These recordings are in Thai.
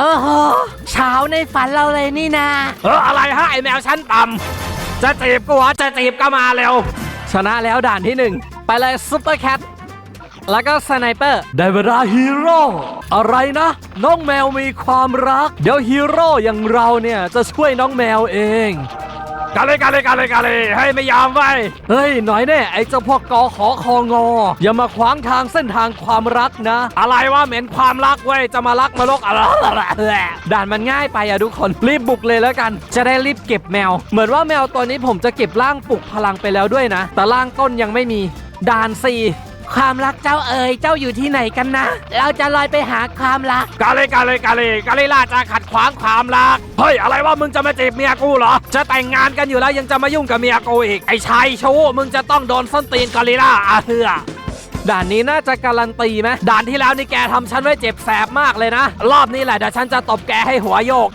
โอ้โหเช้าในฝันเราเลยนี่นาเอออะไรฮะไอแมวชั้นต่ำจะจีบกูเหรอจะจีบก็มาเร็ว ชนะแล้วด่านที่หนึ่งไปเลยซุปเปอร์แคทแล้วก็สไนเปอร์ได้เวลาฮีโร่อะไรนะ น้องแมวมีความรัก เดี๋ยวฮีโร่อย่างเราเนี่ยจะช่วยน้องแมวเอง กาเลยกาเลยกาเลยกาเลยให้ไม่ยอมไว้เฮ้ยหน่อยแน่ไอ้เจ้าพวกกอขอคองอ อย่ามาขวางทางเส้นทางความรักนะ อะไรว่าเหม็นความรักเว้ยจะมารักมาลกอะไรด่านมันง่ายไปอะทุกคนรีบบุกเลยแล้วกัน จะได้รีบเก็บแมว เหมือนว่าแมวตัวนี้ผมจะเก็บร่างปลุกพลังไปแล้วด้วยนะ แต่ร่างต้นยังไม่มีด่านสี่ ความรักเจ้าเอ๋ยเจ้าอยู่ที่ไหนกันนะ เราจะลอยไปหาความรัก กาเลยกาเลยกาเลยกาเลยล่าจะขัดขวางความรัก เฮ้ยอะไรว่ามึงจะมาจีบเมียกูเหรอ จะแต่งงานกันอยู่แล้วยังจะมายุ่งกับเมียกูอีก ไอ้ชายชู้มึงจะต้องโดนส้นตีนกาลิล่าอาเฮือด่านนี้น่าจะการันตีไหมด่านที่แล้วนี่แกทำฉันไว้เจ็บแสบมากเลยนะ รอบนี้แหละเดี๋ยวฉันจะตบแกให้หัวโยก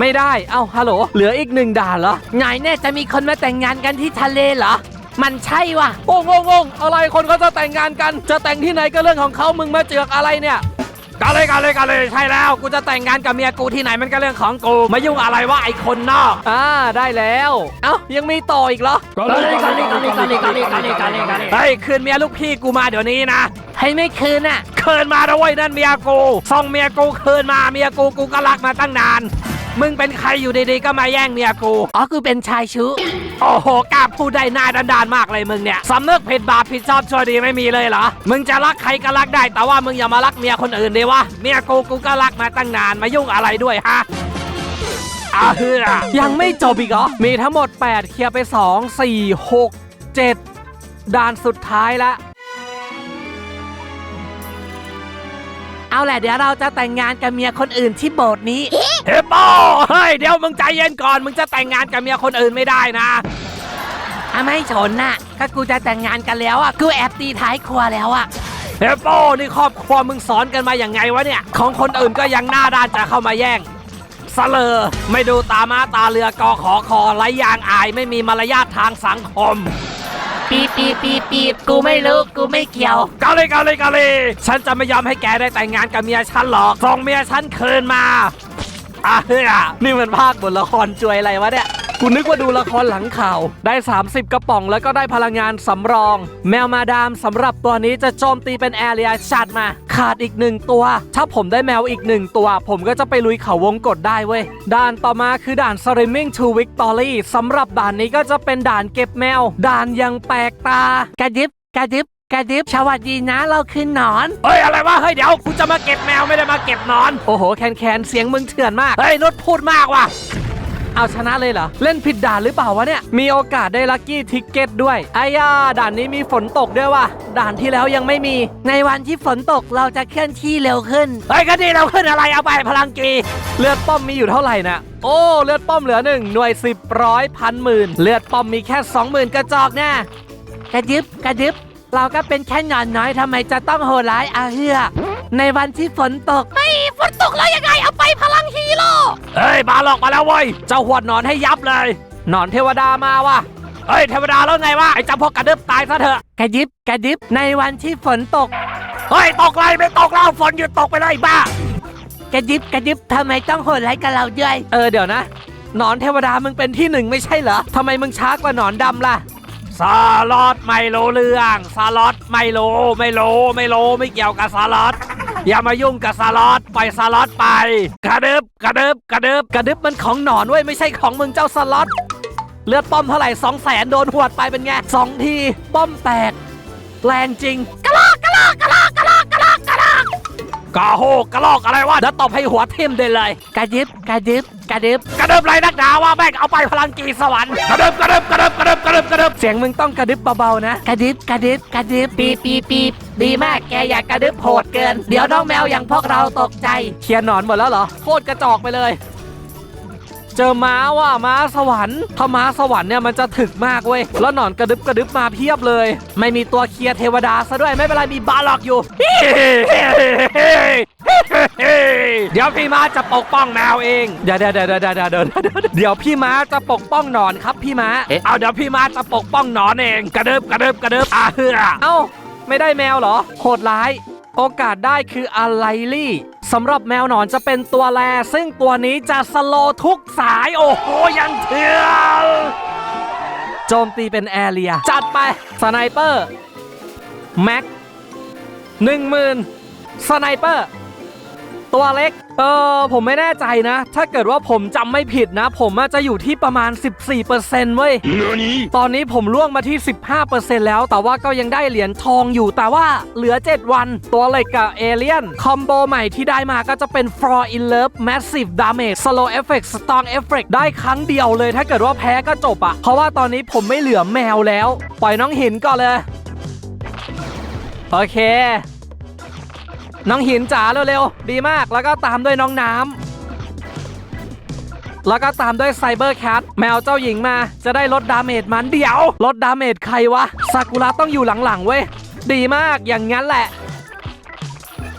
ไม่ได้ เอ้าฮัลโหล เหลืออีกหนึ่งด่านเหรอไงแน่จะมีคนมาแต่งงานกันที่ทะเลเหรอ มันใช่วะโอ้งงงงอะไรคนเขาจะแต่งงานกัน จะแต่งที่ไหนก็เรื่องของเขามึงมาเจือกอะไรเนี่ยกาเลยกาเลยกาเลยใช่แล้ว กูจะแต่งงานกับเมียกูที่ไหนมันก็เรื่องของกูมายุ่งอะไรวะไอ้คนนอกอ่าได้แล้ว เอ้ายังมีต่ออีกเหรอกาเลยกาเลยกาเลยกาเลยกาเลยกาเลยกาเลยกาเลยเฮ้ยคืนเมียลูกพี่กูมาเดี๋ยวนี้นะให้ไม่คืนอะคืนมาด้วยนั่นเมียกูส่งเมียกูคืนมาเมียกูกูก็รักมาตั้งนาน มึงเป็นใครอยู่ดีๆก็มาแย่งเมียกูอ๋อกูเป็นชายชู้ โอ้โหกล้าพูดได้หน้าด้านๆมากเลยมึงเนี่ยสำนึกผิดบาปผิดชอบชั่วดีไม่มีเลยเหรอ มึงจะรักใครก็รักได้ แต่ว่ามึงอย่ามารักเมียคนอื่นดีวะ เมียกูกูก็รักมาตั้งนานมายุ่งอะไรด้วยฮะอาเฮือยังไม่จบอีกเหรอ มีทั้งหมด 8 เคลียร์ไป 2 4 6 7 ด่านสุดท้ายละ เอาแหละเดี๋ยวเราจะแต่งงานกับเมียคนอื่นที่โบสถ์นี้เฮปโปเฮ้ยเดี๋ยวมึงใจเย็นก่อน มึงจะแต่งงานกับเมียคนอื่นไม่ได้นะอะไม่ชนน่ะก็กูจะแต่งงานกันแล้วอะกูแอบตีท้ายครัวแล้วอะเฮปโปนี่ครอบครัวมึงสอนกันมาอย่างไงวะเนี่ย ของคนอื่นก็ยังหน้าด้านจะเข้ามาแย่งสเลอไม่ดูตามาตาเรือกอขอคอไร้ยางอายไม่มีมารยาททางสังคม ปีบปีบปีบปีบกูไม่รู้กูไม่เกี่ยวกาหลยกาหลยกาหลีฉันจะไม่ยอมให้แกได้แต่งงานกับเมียฉันหรอกส่งเมียฉันคืนมาอะเฮ้ยนี่มันภาคบทละครจวยอะไรวะเนี่ย กูนึกว่าดูละครหลังข่าว ได้ 30 กระป๋องแล้วก็ได้พลังงานสำรอง แมวมาดามสำหรับตัวนี้จะโจมตีเป็นแอเรียชัดมา ขาดอีกหนึ่งตัว ถ้าผมได้แมวอีกหนึ่งตัว ผมก็จะไปลุยเขาวงกดได้เว้ย ด่านต่อมาคือด่าน Slimming to Victory สำหรับด่านนี้ก็จะเป็นด่านเก็บแมว ด่านยังแปลกตากระดิบกระดิบกระดิบสวัสดีนะเราคือหนอน เฮ้ย อะไรวะ เฮ้ย เดี๋ยวกูจะมาเก็บแมวไม่ได้มาเก็บหนอน โอ้โห แคนแคนๆเสียงมึงเถื่อนมาก เฮ้ยนุชพูดมากว่ะ เอาชนะเลยเหรอ เล่นผิดด่านหรือเปล่าวะเนี่ย มีโอกาสได้ลัคกี้ทิกเก็ตด้วยไอ้ย่าด่านนี้มีฝนตกด้วยว่ะด่านที่แล้วยังไม่มี ในวันที่ฝนตกเราจะเคลื่อนที่เร็วขึ้นเฮ้ยก็ดีเราขึ้นอะไรเอาไปพลังกีเลือดป้อมมีอยู่เท่าไหร่นะโอ้เลือดป้อมเหลือหนึ่งหน่วยสิบร้อยพันหมื่นเลือดป้อมมีแค่สองหมื่นกระจอกแน่กระดึบกระดึบเราก็เป็นแค่หนอนน้อยทำไมจะต้องโหดร้ายอาเฮือ ในวันที่ฝนตกไม่ฝนตกแล้วยังไงเอาไปพลังฮีโร่ เฮ้ยบาหลอกมาแล้วเว้ย เจ้าหวดหนอนให้ยับเลย หนอนเทวดามาว่ะ เฮ้ยเทวดาแล้วไงวะไอ้เจ้าพวกกระดึบตายซะเถอะ กระดิบกระดิบในวันที่ฝนตก เฮ้ยตกไรไม่ตกแล้วฝนหยุดตกไปเลยบ้า กระดิบกระดิบทำไมต้องโหดร้ายกับเราด้วย เออเดี๋ยวนะ หนอนเทวดามึงเป็นที่หนึ่งไม่ใช่เหรอทำไมมึงช้ากว่าหนอนดำล่ะสลอตไม่รู้เรื่องสลอตไม่รู้ไม่รู้ไม่รู้ไม่เกี่ยวกับสลอต อย่ามายุ่งกับสลอตปล่อยสลอตไป กระดึบกระดึบกระดึบกระดึบมันของหนอนเว้ยไม่ใช่ของมึงเจ้าสลอตเลือดป้อมเท่าไหร่สองแสนโดนหวดไปเป็นไงสองทีป้อมแตกแรงจริงกระโหกกระลอกอะไรวะเดี๋ยวตบให้หัวทิ่มได้เลยกระดิบกระดิบกระดิบกระดึบไรนักหนาว่าแม่งเอาไปพลังกีสวรรค์กระดึบกระดึบกระดึบกระดึบกระดึบกระดึบเสียงมึงต้องกระดิบเบาๆนะกระดิบกระดิบกระดิบปีปีปีดีมากแกอยากกระดึ๊บโหดเกิน เดี๋ยวน้องแมวอย่างพวกเราตกใจเขียนหนอนหมดแล้วเหรอ โคตรกระจอกไปเลย เจอม้าว่ะม้าสวรรค์ถ้าม้าสวรรค์เนี่ยมันจะถึกมากเว้ย แล้วหนอนกระดึบกระดึบมาเพียบเลย ไม่มีตัวเคลียร์เทวดาซะด้วยไม่เป็นไรมีบาล็อกอยู่ เดี๋ยวพี่ม้าจะปกป้องแมวเอง เดี๋ยวเดี๋ยวเดี๋ยวเดี๋ยวเดี๋ยวเดี๋ยวเดี๋ยวพี่ม้าจะปกป้องหนอนครับพี่ม้า เอาเดี๋ยวพี่ม้าจะปกป้องหนอนเอง กระเดิบกระเดิบกระเดิบอ่าเฮือเอ้า ไม่ได้แมวเหรอ โหดร้าย โอกาสได้คืออะไรลี่สำหรับแมวหนอนจะเป็นตัวแรซึ่งตัวนี้จะสโลทุกสาย โอ้โหยังเถื่อนโจมตีเป็นแอเรีย จัดไป สไนเปอร์ แม็กหนึ่งหมื่นสไนเปอร์ ตัวเล็ก เออผมไม่แน่ใจนะ ถ้าเกิดว่าผมจำไม่ผิดนะ ผมอาจจะอยู่ที่ประมาณ 14%เว้ย ตอนนี้ผมล่วงมาที่ 15%แล้ว แต่ว่าก็ยังได้เหรียญทองอยู่ แต่ว่าเหลือ 7 วัน ตัวเหล็กกับเอเลียน คอมโบใหม่ที่ได้มาก็จะเป็น For in Love Massive Damage Slow Effect Strong Effect ได้ครั้งเดียวเลย ถ้าเกิดว่าแพ้ก็จบอะเพราะว่าตอนนี้ผมไม่เหลือแมวแล้ว ปล่อยน้องหินก่อนเลย โอเค น้องหินจ๋าเร็วๆ ดีมาก แล้วก็ตามด้วยน้องน้ำ แล้วก็ตามด้วยไซเบอร์แคทแมวเจ้าหญิงมา จะได้ลดดาเมจมันเดี๋ยว ลดดาเมจใครวะซากุระต้องอยู่หลังๆเว้ย ดีมากอย่างงั้นแหละ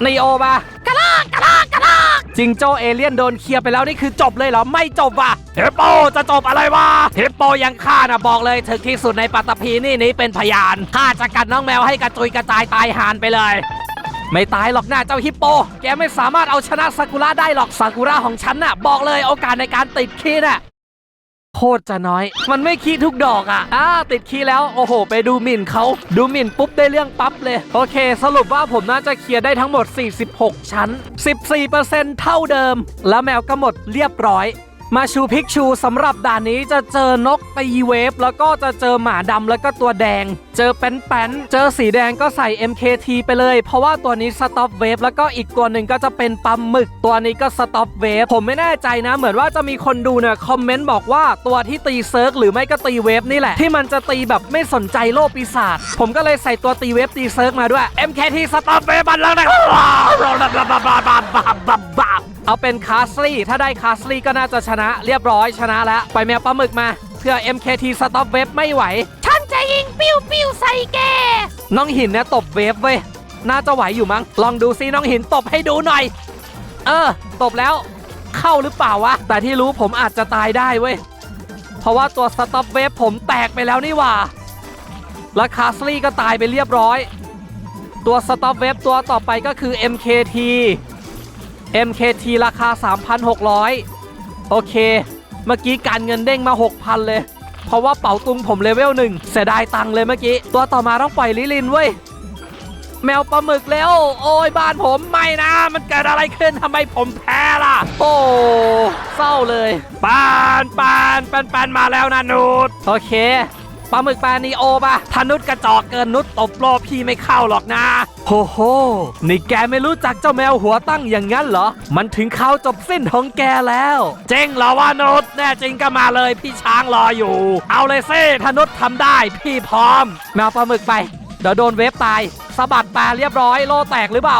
นีโอมากระลากกระลากกระลากจิงโจ้เอเลียนโดนเคลียร์ไปแล้วนี่คือจบเลยเหรอ ไม่จบว่ะเฮปโปจะจบอะไรวะเฮปโปยังฆ่านะบอกเลยถึงที่สุดในปัตตภีนี่นี้เป็นพยานข้าจะกัดน้องแมวให้กระจุยกระจายตายหานไปเลย ไม่ตายหรอกหน้าเจ้าฮิปโป แกไม่สามารถเอาชนะซากุระได้หรอกซากุระของฉันน่ะ บอกเลยโอกาสในการติดคีน่ะโคตรจะน้อย มันไม่คีทุกดอกอะอ่าติดคีแล้ว โอ้โห ไปดูหมิ่นเขาดูหมิ่นปุ๊บได้เรื่องปั๊บเลย โอเค สรุปว่าผมน่าจะเคลียร์ได้ทั้งหมด 46 ชั้น 14%เท่าเดิม แล้วแมวก็หมดเรียบร้อย มาชูพิกชูสำหรับด่านนี้จะเจอนกตีเวฟแล้วก็จะเจอหมาดำแล้วก็ตัวแดง เจอแป้นแป้นๆเจอสีแดงก็ใส่ MKT ไปเลย เพราะว่าตัวนี้สต็อปเวฟแล้วก็อีกตัวหนึ่งก็จะเป็นปั๊มหมึก ตัวนี้ก็สต็อปเวฟผมไม่แน่ใจนะ เหมือนว่าจะมีคนดูเนี่ยคอมเมนต์บอกว่าตัวที่ตีเซิร์กหรือไม่ก็ตีเวฟนี่แหละ ที่มันจะตีแบบไม่สนใจโลกปีศาจผมก็เลยใส่ตัวตีเวฟตีเซิร์กมาด้วย MKT สต็อปเวบันแล้วนะบ้า เอาเป็นคาสลี่ถ้าได้คาสลี่ก็น่าจะชนะเรียบร้อยชนะแล้วปล่อยแมวปลาหมึกมาเพื่อ MKT สต็อปเวฟไม่ไหว ฉันจะยิงปิ้วปิ้วใส่แก น้องหินเนี่ยตบเวฟเว้ยน่าจะไหวอยู่มั้ง ลองดูซิน้องหินตบให้ดูหน่อย เออ ตบแล้วเข้าหรือเปล่าวะ แต่ที่รู้ผมอาจจะตายได้เว้ย เพราะว่าตัวสต็อปเวฟผมแตกไปแล้วนี่หว่า และคาสลี่ก็ตายไปเรียบร้อย ตัวสต็อปเวฟตัวต่อไปก็คือ MKT MKT ราคา 3,600 โอเค เมื่อกี้การเงินเด้งมา 6,000 เลย เพราะว่าเป๋าตุงผมเลเวลหนึ่งเสียดายตังเลยเมื่อกี้ ตัวต่อมาต้องปล่อยลิลินเว้ย แมวปลาหมึกแล้ว โอ้ยบ้านผมไม่นะ มันเกิดอะไรขึ้นทำไมผมแพ้ล่ะ โอ้เศร้าเลยปานปานปานปานมาแล้วนะนุชโอเค ปลาหมึกปลานีโอปะถ้านุชกระจอกเกินนุชตบโลพี่ไม่เข้าหรอกนะโหโห นี่แกไม่รู้จักเจ้าแมวหัวตั้งอย่างนั้นเหรอ มันถึงเขาจบสิ้นของแกแล้ว เจ๊งเหรอว่านุชแน่จริงก็มาเลยพี่ช้างรออยู่ เอาเลยสิถ้านุชทำได้พี่พร้อมแมวปลาหมึกไปเดี๋ยวโดนเวฟตายสะบัดปลาเรียบร้อยโลแตกหรือเปล่า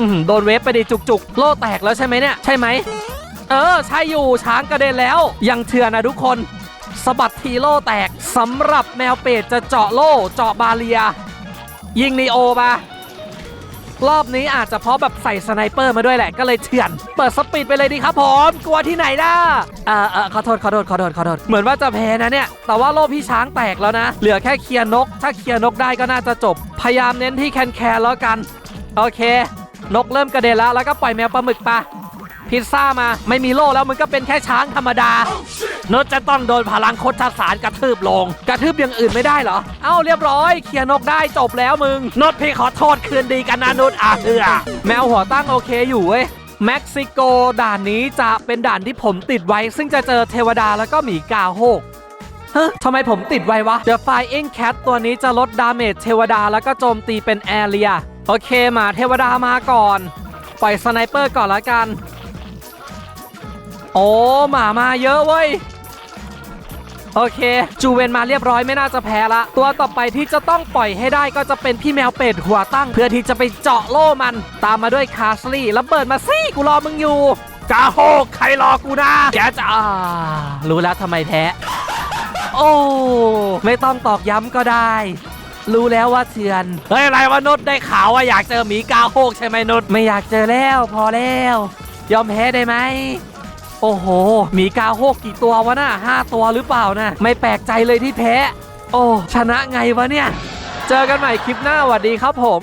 อืมโดนเวฟไปดิจุกๆ โลแตกแล้วใช่ไหมเนี่ย ใช่ไหม เออ ใช่อยู่ช้างกระเด็นแล้ว ยังเถื่อนนะทุกคน สะบัดทีโล่แตกสำหรับแมวเป็ดจะเจาะโล่เจาะบาเลีย ยิงนีโอปะรอบนี้อาจจะเพราะแบบใส่สไนเปอร์มาด้วยแหละก็เลยเถื่อน เปิดสปีดไปเลยดีครับผมกลัวที่ไหนล่ะเออเออขอโทษขอโทษขอโทษขอโทษเหมือนว่าจะแพ้นะเนี่ย แต่ว่าโล่พี่ช้างแตกแล้วนะ เหลือแค่เคลียร์นก ถ้าเคลียร์นกได้ก็น่าจะจบ พยายามเน้นที่แคนแคนแล้วกัน โอเค นกเริ่มกระเด็นแล้วแล้วก็ปล่อยแมวปลาหมึกไป พิซซ่ามาไม่มีโล่แล้วมันก็เป็นแค่ช้างธรรมดานุชจะต้องโดนพลังโคตรสารกระทืบลง กระทืบอย่างอื่นไม่ได้เหรอ เอ้าเรียบร้อยเคลียร์นกได้จบแล้วมึงนุชพี่ขอโทษคืนดีกันนะนุชอาเถื่อแมวหัวตั้งโอเคอยู่เว้ยเม็กซิโกด่านนี้จะเป็นด่านที่ผมติดไว้ ซึ่งจะเจอเทวดาแล้วก็หมีกาโฮกเฮ้ยทำไมผมติดไว้วะ The Flying Cat ตัวนี้จะลดดาเมจเทวดาแล้วก็โจมตีเป็นแอเรีย โอเคมาเทวดามาก่อน ปล่อยสไนเปอร์ก่อนละกัน โอ้หมามาเยอะเว้ยโอเค จูเวนมาเรียบร้อยไม่น่าจะแพ้ละ ตัวต่อไปที่จะต้องปล่อยให้ได้ก็จะเป็นพี่แมวเป็ดหัวตั้ง เพื่อที่จะไปเจาะโล่มัน ตามมาด้วยคาสลี่แล้วเปิดมาสิกูรอมึงอยู่กาโฮกใครรอกูนะแกจะอ่ารู้แล้วทำไมแพ้โอ้ไม่ต้องตอกย้ำก็ได้ รู้แล้วว่าเถื่อนเฮ้ยอะไรวะนุชได้ข่าวว่าอยากเจอหมีกาโฮกใช่ไหมนุชไม่อยากเจอแล้ว พอแล้ว ยอมแพ้ได้ไหม โอ้โห มีกาโฮกกี่ตัววะน่ะห้าตัวหรือเปล่านะ ไม่แปลกใจเลยที่แพ้ โอ้ ชนะไงวะเนี่ย เจอกันใหม่คลิปหน้าสวัสดีครับผม